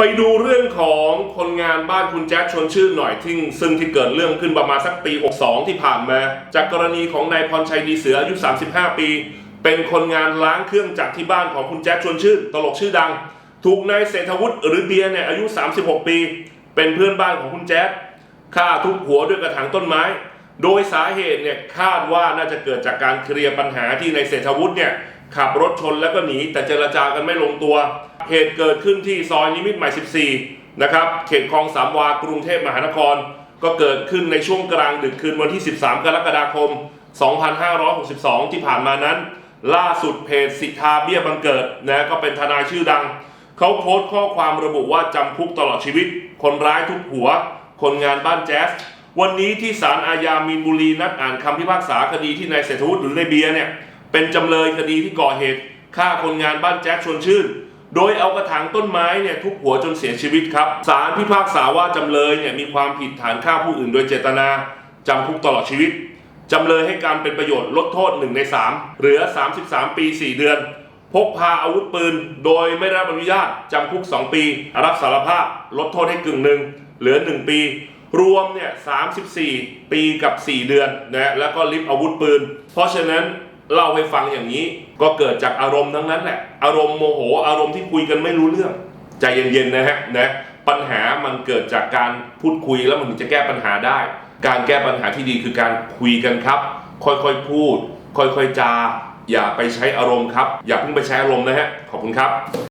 ไปดูเรื่องของคนงานบ้านคุณแจ๊ดชวนชื่นหน่อยที่ซึ่งที่เกิดเรื่องขึ้นประมาณสักปี 62 ที่ผ่านมา จากกรณีของนายพรชัยดีเสืออายุ 35 ปี เป็นคนงานล้างเครื่องจักรที่บ้านของคุณแจ๊ดชวนชื่น ตลกชื่อดัง ถูกนายเศรษฐวุฒิหรือเบียร์เนี่ยอายุ 36 ปี เป็นเพื่อนบ้านของคุณแจ๊ดฆ่าทุบหัวด้วยกระถางต้นไม้ โดยสาเหตุเนี่ยคาดว่าน่าจะเกิดจากการเคลียร์ปัญหาที่นายเศรษฐวุฒิเนี่ย ขับรถชนแล้วก็หนีแต่เจรจากันไม่ลงตัว เหตุเกิดขึ้นที่ซอยนิมิตรใหม่ 14 นะครับ เขตคลองสามวากรุงเทพมหานคร ก็เกิดขึ้นในช่วงกลางดึกคืนวันที่ 13 กรกฎาคม 2562 ที่ผ่านมานั้น ล่าสุดเพจสิทธาเบี้ยบังเกิดนะก็เป็นทนายชื่อดัง เขาโพสต์ข้อความระบุว่าจำคุกตลอดชีวิต คนร้ายทุกหัว คนงานบ้านแจ๊สวันนี้ที่ศาลอาญามีนบุรีนัดอ่านคำพิพากษาคดีที่นายเศรษฐวุฒิหรือนายเบียร์เนี่ย เป็นจำเลยคดีที่ก่อเหตุฆ่าคนงานบ้านแจ๊สชวนชื่น โดยเอากระถางต้นไม้เนี่ยทุบหัวจนเสียชีวิตครับศาลพิพากษาว่าจำเลยเนี่ยมีความผิดฐานฆ่าผู้อื่นโดยเจตนาจำคุกตลอดชีวิตจำเลยให้การเป็นประโยชน์ลดโทษ 1 ใน 3 เหลือ 33 ปี 4 เดือน พกพาอาวุธปืน โดยไม่ได้รับอนุญาตจำคุก 2 ปี รับสารภาพ ลดโทษให้กึ่งหนึ่งเหลือ 1 ปี รวมเนี่ย 34 ปีกับ 4 เดือนนะแล้วก็ลิฟอาวุธปืน เพราะฉะนั้น เล่าให้ฟังอย่างนี้ ก็เกิดจากอารมณ์ทั้งนั้นแหละอารมณ์โมโห อารมณ์ที่คุยกันไม่รู้เรื่องใจเย็นๆนะฮะนะปัญหามันเกิดจากการพูดคุยแล้วมันถึงจะแก้ปัญหาได้ การแก้ปัญหาที่ดีคือการคุยกันครับ ค่อยๆพูด ค่อยๆจา อย่าไปใช้อารมณ์ครับ อย่าเพิ่งไปใช้อารมณ์นะฮะขอบคุณครับ